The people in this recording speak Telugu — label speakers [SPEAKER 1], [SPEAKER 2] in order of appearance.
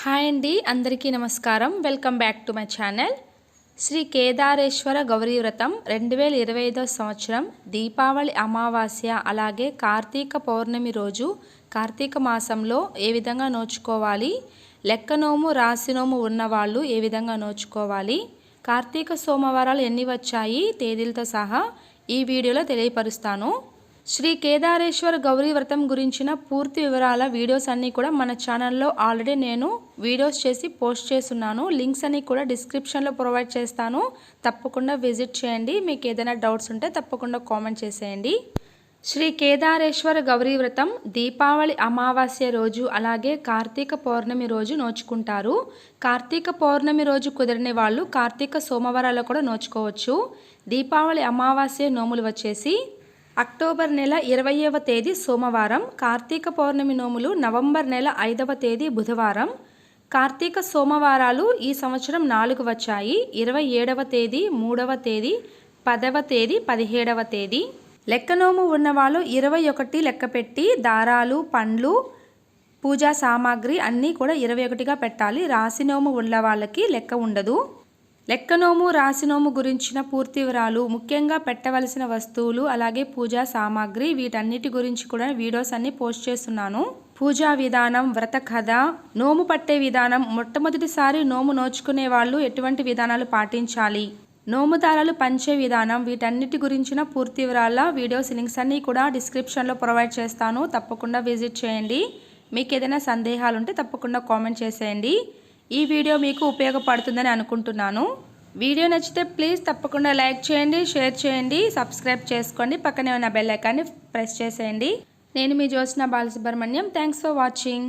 [SPEAKER 1] హాయ్ అండి అందరికీ నమస్కారం. Welcome back to my channel. Shri Kedareshwara Gauri వ్రతం రెండు వేల ఇరవై ఐదో సంవత్సరం దీపావళి అమావాస్య అలాగే కార్తీక పౌర్ణమి రోజు కార్తీక మాసంలో ఏ విధంగా నోచుకోవాలి లెక్కనోము రాసినోము ఉన్నవాళ్ళు ఏ విధంగా నోచుకోవాలి కార్తీక సోమవారాలు ఎన్ని వచ్చాయి తేదీలతో సహా ఈ వీడియోలో తెలియపరుస్తాను. శ్రీ కేదారేశ్వర గౌరీ వ్రతం గురించిన పూర్తి వివరాల వీడియోస్ అన్నీ కూడా మన ఛానల్లో ఆల్రెడీ నేను వీడియోస్ చేసి పోస్ట్ చేస్తున్నాను. లింక్స్ అన్నీ కూడా డిస్క్రిప్షన్లో ప్రొవైడ్ చేస్తాను. తప్పకుండా విజిట్ చేయండి. మీకు ఏదైనా డౌట్స్ ఉంటే తప్పకుండా కామెంట్ చేసేయండి. శ్రీ కేదారేశ్వర గౌరీ వ్రతం దీపావళి అమావాస్య రోజు అలాగే కార్తీక పౌర్ణమి రోజు నోచుకుంటారు. కార్తీక పౌర్ణమి రోజు కుదిరిన వాళ్ళు కార్తీక సోమవారాలు కూడా నోచుకోవచ్చు. దీపావళి అమావాస్య నోములు వచ్చేసి అక్టోబర్ నెల ఇరవయవ తేదీ సోమవారం కార్తీక పౌర్ణమి నోములు నవంబర్ నెల ఐదవ తేదీ బుధవారం. కార్తీక సోమవారాలు ఈ సంవత్సరం నాలుగు వచ్చాయి. ఇరవై ఏడవ తేదీ మూడవ తేదీ పదవ తేదీ పదిహేడవ తేదీ. లెక్క నోము ఉన్నవాళ్ళు ఇరవై ఒకటి లెక్క పెట్టి దారాలు పండ్లు పూజా సామాగ్రి అన్నీ కూడా ఇరవై ఒకటిగా పెట్టాలి. రాసినోము ఉన్న వాళ్ళకి లెక్క ఉండదు. లెక్కనోము రాసినోము గురించిన పూర్తి వివరాలు ముఖ్యంగా పెట్టవలసిన వస్తువులు అలాగే పూజా సామాగ్రి వీటన్నిటి గురించి కూడా వీడియోస్ అన్ని పోస్ట్ చేస్తున్నాను. పూజా విధానం వ్రత కథ నోము పట్టే విధానం మొట్టమొదటిసారి నోము నోచుకునే వాళ్ళు ఎటువంటి విధానాలు పాటించాలి? నోముదారాలు పంచే విధానం వీటన్నిటి గురించిన పూర్తి వివరాల వీడియోస్ లింక్స్ అన్నీ కూడా డిస్క్రిప్షన్లో ప్రొవైడ్ చేస్తాను. తప్పకుండా విజిట్ చేయండి. మీకు ఏదైనా సందేహాలు ఉంటే తప్పకుండా కామెంట్ చేసేయండి. ఈ వీడియో మీకు ఉపయోగపడుతుందని అనుకుంటున్నాను. వీడియో నచ్చితే ప్లీజ్ తప్పకుండా లైక్ చేయండి షేర్ చేయండి సబ్స్క్రైబ్ చేసుకోండి పక్కనే ఉన్న బెల్ ఐకాన్ని ప్రెస్ చేసేయండి. నేను మీ Jyotsna Balasubrahmanyam. Thanks for watching.